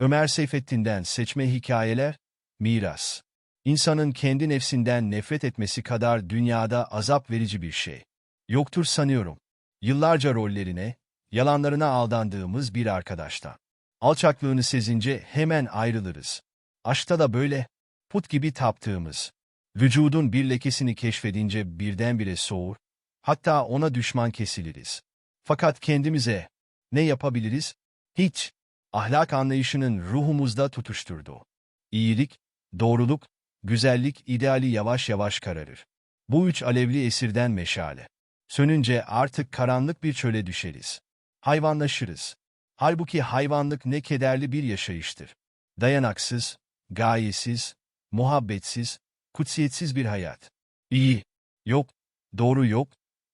Ömer Seyfettin'den seçme hikayeler, miras. İnsanın kendi nefsinden nefret etmesi kadar dünyada azap verici bir şey. Yoktur sanıyorum. Yıllarca rollerine, yalanlarına aldandığımız bir arkadaştan. Alçaklığını sezince hemen ayrılırız. Aşkta da böyle, put gibi taptığımız. Vücudun bir lekesini keşfedince birdenbire soğur, hatta ona düşman kesiliriz. Fakat kendimize ne yapabiliriz? Hiç. Ahlak anlayışının ruhumuzda tutuşturdu. İyilik, doğruluk, güzellik ideali yavaş yavaş kararır. Bu üç alevli esirden meşale. Sönünce artık karanlık bir çöle düşeriz. Hayvanlaşırız. Halbuki hayvanlık ne kederli bir yaşayıştır. Dayanaksız, gayesiz, muhabbetsiz, kutsiyetsiz bir hayat. İyi, yok, doğru yok,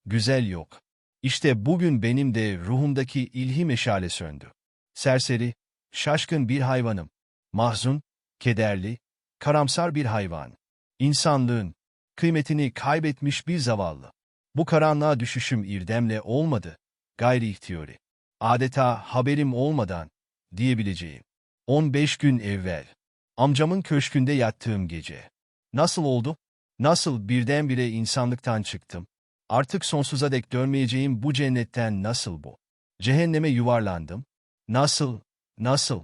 güzel yok. İşte bugün benim de ruhumdaki ilhi meşale söndü. Serseri, şaşkın bir hayvanım. Mahzun, kederli, karamsar bir hayvan. İnsanlığın, kıymetini kaybetmiş bir zavallı. Bu karanlığa düşüşüm irdemle olmadı, gayri ihtiyari. Adeta haberim olmadan, diyebileceğim. 15 gün evvel, amcamın köşkünde yattığım gece. Nasıl oldu? Nasıl birdenbire insanlıktan çıktım? Artık sonsuza dek dönmeyeceğim bu cennetten nasıl bu? Cehenneme yuvarlandım. Nasıl, nasıl?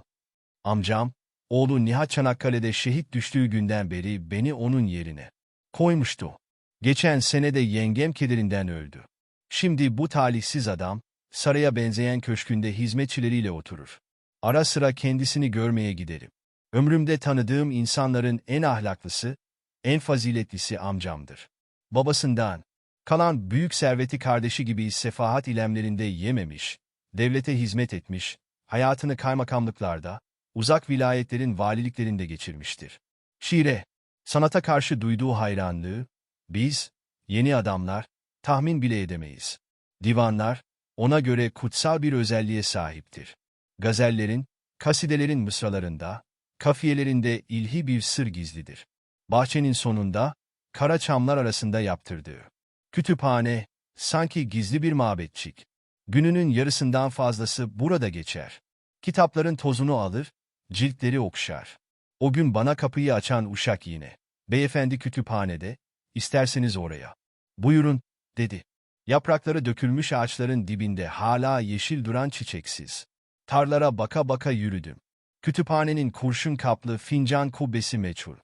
Amcam, oğlu Nihat Çanakkale'de şehit düştüğü günden beri beni onun yerine koymuştu. Geçen senede yengem kederinden öldü. Şimdi bu talihsiz adam, saraya benzeyen köşkünde hizmetçileriyle oturur. Ara sıra kendisini görmeye giderim. Ömrümde tanıdığım insanların en ahlaklısı, en faziletlisi amcamdır. Babasından, kalan büyük serveti kardeşi gibi sefahat ilemlerinde yememiş, devlete hizmet etmiş, hayatını kaymakamlıklarda, uzak vilayetlerin valiliklerinde geçirmiştir. Şiire, sanata karşı duyduğu hayranlığı, biz, yeni adamlar, tahmin bile edemeyiz. Divanlar, ona göre kutsal bir özelliğe sahiptir. Gazellerin, kasidelerin mısralarında, kafiyelerinde ilhi bir sır gizlidir. Bahçenin sonunda, kara çamlar arasında yaptırdığı. Kütüphane, sanki gizli bir mabetçik. Gününün yarısından fazlası burada geçer. Kitapların tozunu alır, ciltleri okşar. O gün bana kapıyı açan uşak yine. Beyefendi kütüphanede, isterseniz oraya. Buyurun, dedi. Yaprakları dökülmüş ağaçların dibinde hala yeşil duran çiçeksiz. Tarlara baka baka yürüdüm. Kütüphanenin kurşun kaplı fincan kubbesi meçhul.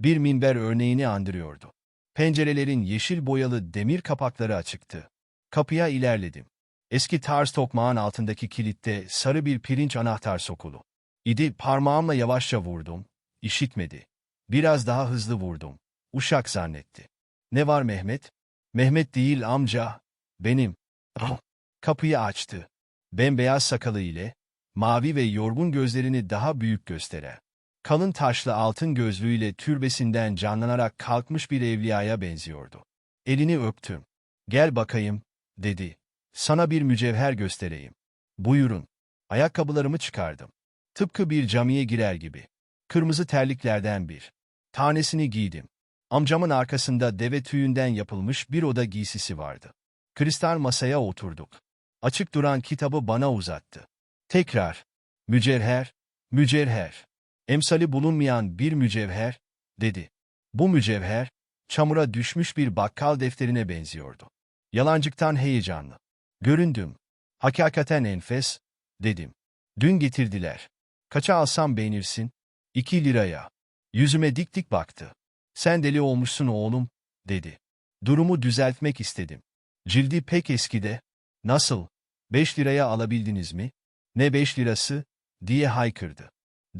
Bir minber örneğini andırıyordu. Pencerelerin yeşil boyalı demir kapakları açıktı. Kapıya ilerledim. Eski tarz tokmağın altındaki kilitte sarı bir pirinç anahtar sokulu. İdi parmağımla yavaşça vurdum. İşitmedi. Biraz daha hızlı vurdum. Uşak zannetti. Ne var Mehmet? Mehmet değil amca. Benim. Oh. Kapıyı açtı. Bembeyaz sakalı ile, mavi ve yorgun gözlerini daha büyük gösteren. Kalın taşlı altın gözlüğüyle türbesinden canlanarak kalkmış bir evliyaya benziyordu. Elini öptüm. Gel bakayım, dedi. Sana bir mücevher göstereyim. Buyurun. Ayakkabılarımı çıkardım. Tıpkı bir camiye girer gibi. Kırmızı terliklerden bir. Tanesini giydim. Amcamın arkasında deve tüyünden yapılmış bir oda giysisi vardı. Kristal masaya oturduk. Açık duran kitabı bana uzattı. Tekrar, mücevher, mücevher. Emsali bulunmayan bir mücevher, dedi. Bu mücevher, çamura düşmüş bir bakkal defterine benziyordu. Yalancıktan heyecanlı. Göründüm. Hakikaten enfes, dedim. Dün getirdiler. Kaça alsam beğenirsin? İki liraya. Yüzüme dik dik baktı. Sen deli olmuşsun oğlum, dedi. Durumu düzeltmek istedim. Cildi pek eskide. Nasıl? Beş liraya alabildiniz mi? Ne beş lirası? diye haykırdı.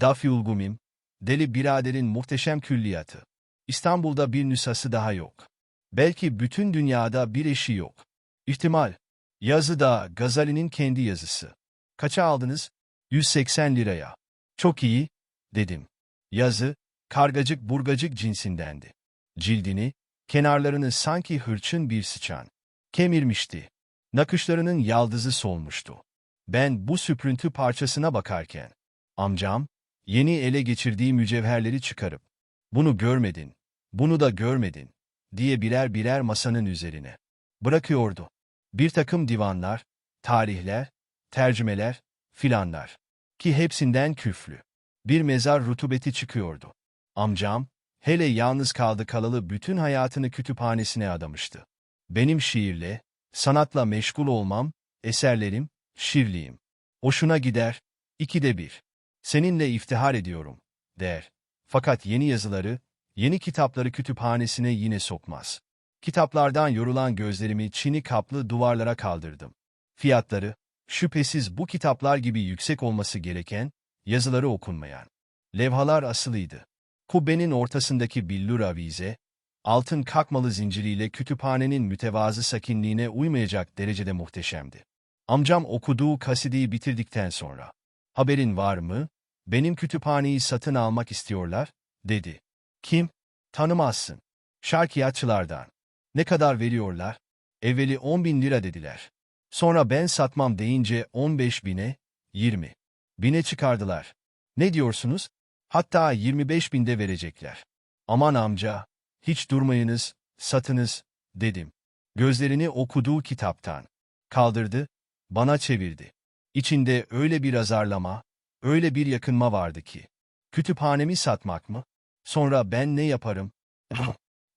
Dafi Ulgumim, deli biraderin muhteşem külliyatı. İstanbul'da bir nüshası daha yok. Belki bütün dünyada bir eşi yok. İhtimal. Yazı da Gazali'nin kendi yazısı. Kaça aldınız? 180 liraya. Çok iyi, dedim. Yazı, kargacık burgacık cinsindendi. Cildini, kenarlarını sanki hırçın bir sıçan. Kemirmişti. Nakışlarının yaldızı solmuştu. Ben bu süprüntü parçasına bakarken, amcam, yeni ele geçirdiği mücevherleri çıkarıp, bunu görmedin, bunu da görmedin, diye birer birer masanın üzerine bırakıyordu. Bir takım divanlar, tarihler, tercümeler, filanlar ki hepsinden küflü. Bir mezar rutubeti çıkıyordu. Amcam, hele yalnız kaldı kalalı bütün hayatını kütüphanesine adamıştı. Benim şiirle, sanatla meşgul olmam, eserlerim, şiirliğim. Hoşuna gider, ikide bir. Seninle iftihar ediyorum, der. Fakat yeni yazıları, yeni kitapları kütüphanesine yine sokmaz. Kitaplardan yorulan gözlerimi çini kaplı duvarlara kaldırdım. Fiyatları, şüphesiz bu kitaplar gibi yüksek olması gereken, yazıları okunmayan. Levhalar asılıydı. Kubbenin ortasındaki billur avize, altın kakmalı zinciriyle kütüphanenin mütevazı sakinliğine uymayacak derecede muhteşemdi. Amcam okuduğu kasideyi bitirdikten sonra, haberin var mı? Benim kütüphaneyi satın almak istiyorlar, dedi. Kim? Tanımazsın. Şarkiyatçılardan. Ne kadar veriyorlar? Evveli 10 bin lira dediler. Sonra ben satmam deyince 15 bine, 20 bine çıkardılar. Ne diyorsunuz? Hatta 25 binde verecekler. Aman amca, hiç durmayınız, satınız, dedim. Gözlerini okuduğu kitaptan. Kaldırdı, bana çevirdi. İçinde öyle bir azarlama, öyle bir yakınma vardı ki. Kütüphanemi satmak mı? Sonra ben ne yaparım?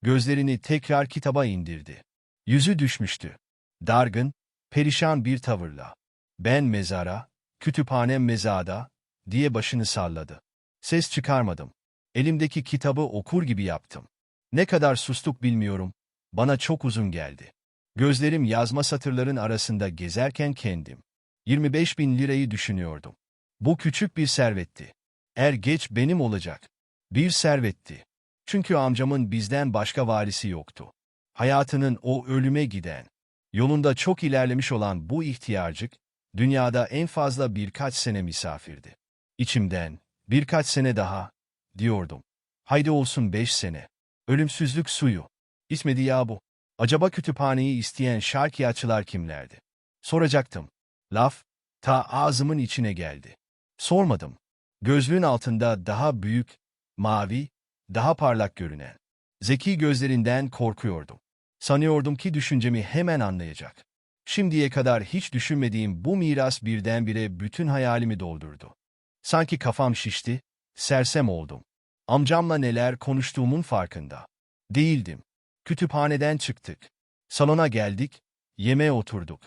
Gözlerini tekrar kitaba indirdi. Yüzü düşmüştü. Dargın, perişan bir tavırla. Ben mezara, kütüphanem mezada, diye başını salladı. Ses çıkarmadım. Elimdeki kitabı okur gibi yaptım. Ne kadar sustuk bilmiyorum, bana çok uzun geldi. Gözlerim yazma satırların arasında gezerken kendim. 25 bin lirayı düşünüyordum. Bu küçük bir servetti. Er geç benim olacak. Bir servetti. Çünkü amcamın bizden başka varisi yoktu. Hayatının o ölüme giden, yolunda çok ilerlemiş olan bu ihtiyarcık, dünyada en fazla birkaç sene misafirdi. İçimden, birkaç sene daha, diyordum. Haydi olsun beş sene. Ölümsüzlük suyu. İsmedi ya bu. Acaba kütüphaneyi isteyen şarkiyatçılar kimlerdi? Soracaktım. Laf, ta ağzımın içine geldi. Sormadım. Gözlüğün altında daha büyük, mavi, daha parlak görünen. Zeki gözlerinden korkuyordum. Sanıyordum ki düşüncemi hemen anlayacak. Şimdiye kadar hiç düşünmediğim bu miras birdenbire bütün hayalimi doldurdu. Sanki kafam şişti, sersem oldum. Amcamla neler konuştuğumun farkında. Değildim. Kütüphaneden çıktık. Salona geldik, yemeğe oturduk.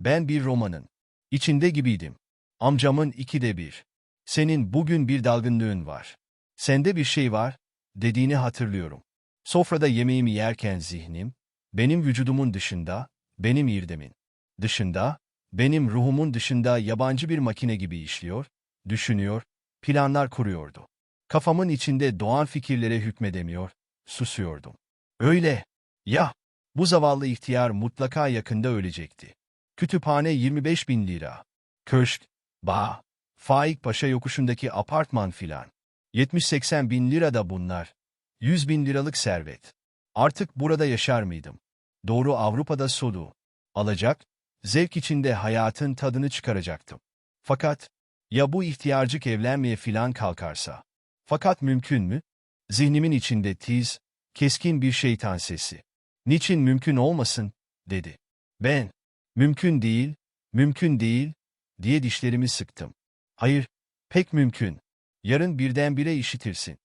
Ben bir romanın. içinde gibiydim. Amcamın ikide bir. Senin bugün bir dalgınlığın var. Sende bir şey var, dediğini hatırlıyorum. Sofrada yemeğimi yerken zihnim, benim vücudumun dışında, benim irdemin dışında, benim ruhumun dışında yabancı bir makine gibi işliyor, düşünüyor, planlar kuruyordu. Kafamın içinde doğan fikirlere hükmedemiyor, susuyordum. Öyle, ya, bu zavallı ihtiyar mutlaka yakında ölecekti. Kütüphane 25 bin lira. Köşk, bağ, Faik Paşa yokuşundaki apartman filan. 70-80 bin lira da bunlar. 100 bin liralık servet. Artık burada yaşar mıydım? Doğru Avrupa'da solu. Alacak, zevk içinde hayatın tadını çıkaracaktım. Fakat, ya bu ihtiyarcık evlenmeye filan kalkarsa? Fakat mümkün mü? Zihnimin içinde tiz, keskin bir şeytan sesi. Niçin mümkün olmasın, dedi. Ben, mümkün değil, mümkün değil, diye dişlerimi sıktım. Hayır, pek mümkün. Yarın birdenbire işitirsin.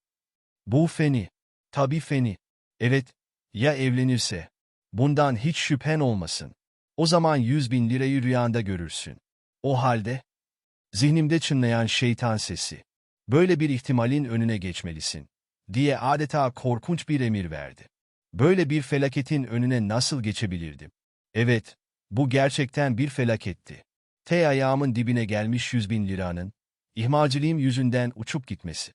Bu feni, tabi feni. Evet, ya evlenirse? Bundan hiç şüphen olmasın. O zaman yüz bin lirayı rüyanda görürsün. O halde, zihnimde çınlayan şeytan sesi, böyle bir ihtimalin önüne geçmelisin, diye adeta korkunç bir emir verdi. Böyle bir felaketin önüne nasıl geçebilirdim? Evet, bu gerçekten bir felaketti. T ayağımın dibine gelmiş yüz bin liranın, ihmalciliğim yüzünden uçup gitmesi.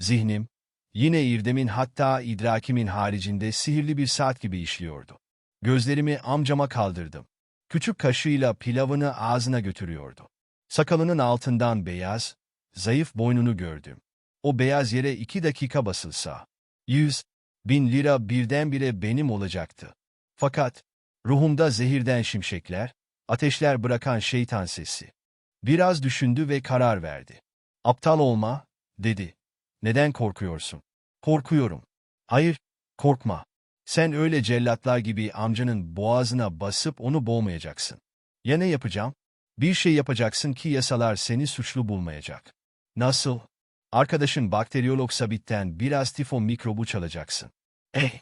Zihnim, yine irdemin hatta idrakimin haricinde sihirli bir saat gibi işliyordu. Gözlerimi amcama kaldırdım. Küçük kaşığıyla pilavını ağzına götürüyordu. Sakalının altından beyaz, zayıf boynunu gördüm. O beyaz yere iki dakika basılsa, yüz, bin lira birdenbire benim olacaktı. Fakat, ruhumda zehirden şimşekler, ateşler bırakan şeytan sesi. Biraz düşündü ve karar verdi. Aptal olma, dedi. Neden korkuyorsun? Korkuyorum. Hayır, korkma. Sen öyle cellatlar gibi amcanın boğazına basıp onu boğmayacaksın. Ya ne yapacağım? Bir şey yapacaksın ki yasalar seni suçlu bulmayacak. Nasıl? Arkadaşın bakteriyolog Sabit'ten biraz tifo mikrobu çalacaksın. Eh!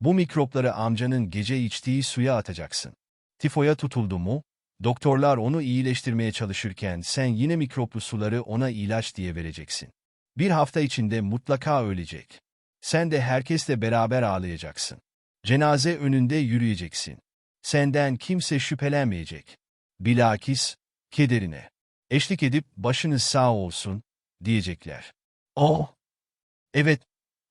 Bu mikropları amcanın gece içtiği suya atacaksın. Tifoya tutuldu mu, doktorlar onu iyileştirmeye çalışırken sen yine mikroplu suları ona ilaç diye vereceksin. Bir hafta içinde mutlaka ölecek. Sen de herkesle beraber ağlayacaksın. Cenaze önünde yürüyeceksin. Senden kimse şüphelenmeyecek. Bilakis, kederine. Eşlik edip başınız sağ olsun, diyecekler. O. Evet,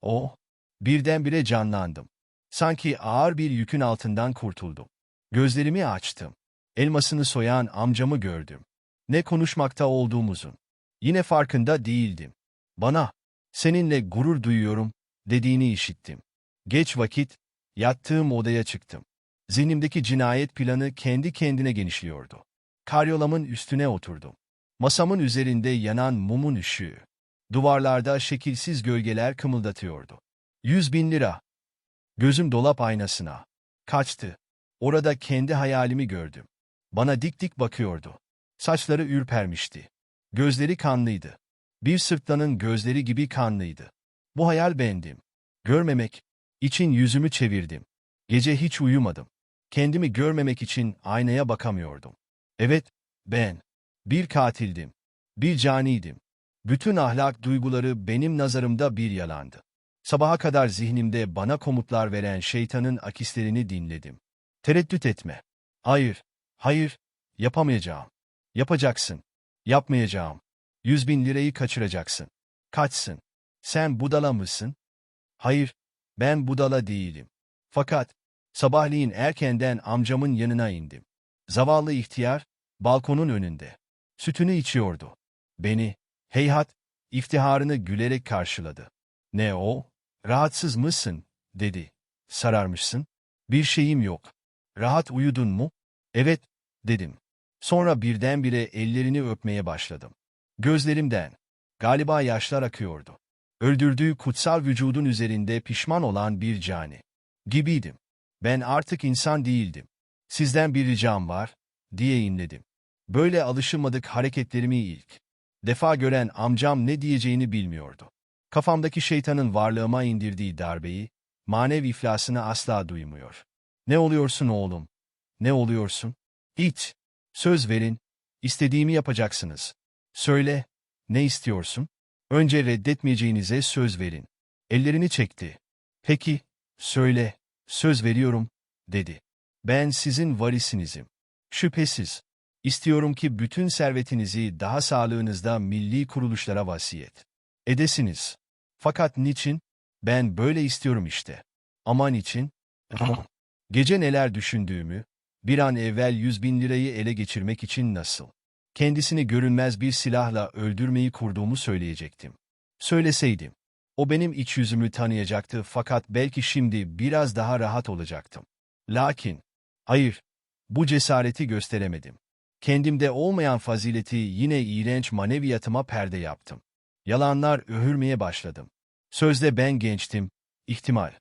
o. Birdenbire canlandım. Sanki ağır bir yükün altından kurtuldum. Gözlerimi açtım. Elmasını soyan amcamı gördüm. Ne konuşmakta olduğumuzun. Yine farkında değildim. Bana, seninle gurur duyuyorum, dediğini işittim. Geç vakit, yattığım odaya çıktım. Zihnimdeki cinayet planı kendi kendine genişliyordu. Karyolamın üstüne oturdum. Masamın üzerinde yanan mumun ışığı. Duvarlarda şekilsiz gölgeler kımıldatıyordu. Yüz bin lira. Gözüm dolap aynasına. Kaçtı. Orada kendi hayalimi gördüm. Bana dik dik bakıyordu. Saçları ürpermişti. Gözleri kanlıydı. Bir sırtlanın gözleri gibi kanlıydı. Bu hayal bendim. Görmemek için yüzümü çevirdim. Gece hiç uyumadım. Kendimi görmemek için aynaya bakamıyordum. Evet, ben. Bir katildim. Bir caniydim. Bütün ahlak duyguları benim nazarımda bir yalandı. Sabaha kadar zihnimde bana komutlar veren şeytanın akislerini dinledim. Tereddüt etme. Hayır, hayır, yapamayacağım. Yapacaksın. Yapmayacağım. Yüz bin lirayı kaçıracaksın. Kaçsın. Sen budala mısın? Hayır, ben budala değilim. Fakat, sabahleyin erkenden amcamın yanına indim. Zavallı ihtiyar, balkonun önünde. Sütünü içiyordu. Beni, heyhat, iftiharını gülerek karşıladı. Ne o? Rahatsız mısın? dedi. Sararmışsın. Bir şeyim yok. Rahat uyudun mu? Evet, dedim. Sonra birdenbire ellerini öpmeye başladım. Gözlerimden, galiba yaşlar akıyordu. Öldürdüğü kutsal vücudun üzerinde pişman olan bir cani. Gibiydim. Ben artık insan değildim. Sizden bir ricam var, diye inledim. Böyle alışılmadık hareketlerimi ilk. Defa gören amcam ne diyeceğini bilmiyordu. Kafamdaki şeytanın varlığıma indirdiği darbeyi, manev iflasını asla duymuyor. Ne oluyorsun oğlum? Ne oluyorsun? İç. Söz verin. İstediğimi yapacaksınız. Söyle. Ne istiyorsun? Önce reddetmeyeceğinize söz verin. Ellerini çekti. Peki, söyle, söz veriyorum, dedi. Ben sizin varisinizim. Şüphesiz. İstiyorum ki bütün servetinizi daha sağlığınızda milli kuruluşlara vasiyet edesiniz. Fakat niçin? Ben böyle istiyorum işte. Aman için? Gece neler düşündüğümü, bir an evvel yüz bin lirayı ele geçirmek için nasıl? Kendisini görünmez bir silahla öldürmeyi kurduğumu söyleyecektim. Söyleseydim, o benim iç yüzümü tanıyacaktı fakat belki şimdi biraz daha rahat olacaktım. Lakin, hayır, bu cesareti gösteremedim. Kendimde olmayan fazileti yine iğrenç maneviyatıma perde yaptım. Yalanlar öhürmeye başladım. Sözde ben gençtim, ihtimal.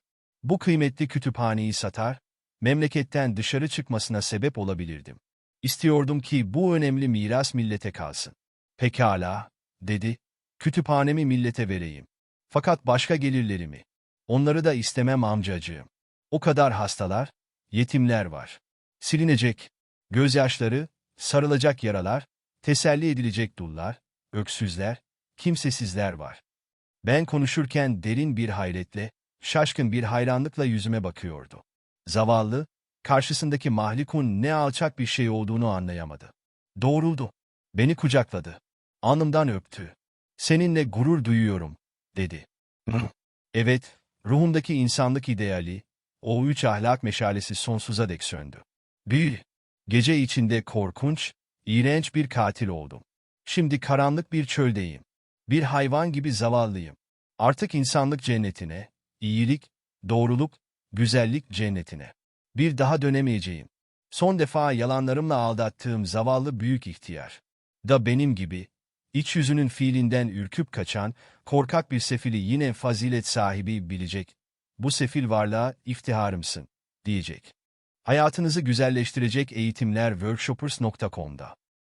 Bu kıymetli kütüphaneyi satar, memleketten dışarı çıkmasına sebep olabilirdim. İstiyordum ki bu önemli miras millete kalsın. Pekala, dedi, kütüphanemi millete vereyim. Fakat başka gelirlerimi. Onları da istemem amcacığım. O kadar hastalar, yetimler var. Silinecek, gözyaşları, sarılacak yaralar, teselli edilecek dullar, öksüzler, kimsesizler var. Ben konuşurken derin bir hayretle, şaşkın bir hayranlıkla yüzüme bakıyordu. Zavallı, karşısındaki mahlikun ne alçak bir şey olduğunu anlayamadı. Doğruldu. Beni kucakladı. Alnımdan öptü. Seninle gurur duyuyorum, dedi. evet, ruhumdaki insanlık ideali, o üç ahlak meşalesi sonsuza dek söndü. Bir, gece içinde korkunç, iğrenç bir katil oldum. Şimdi karanlık bir çöldeyim. Bir hayvan gibi zavallıyım. Artık insanlık cennetine, iyilik, doğruluk, güzellik cennetine. Bir daha dönemeyeceğim. Son defa yalanlarımla aldattığım zavallı büyük ihtiyar. Da benim gibi, iç yüzünün fiilinden ürküp kaçan, korkak bir sefili yine fazilet sahibi bilecek. Bu sefil varlığa iftiharımsın, diyecek. Hayatınızı güzelleştirecek eğitimler workshoppers.com'da.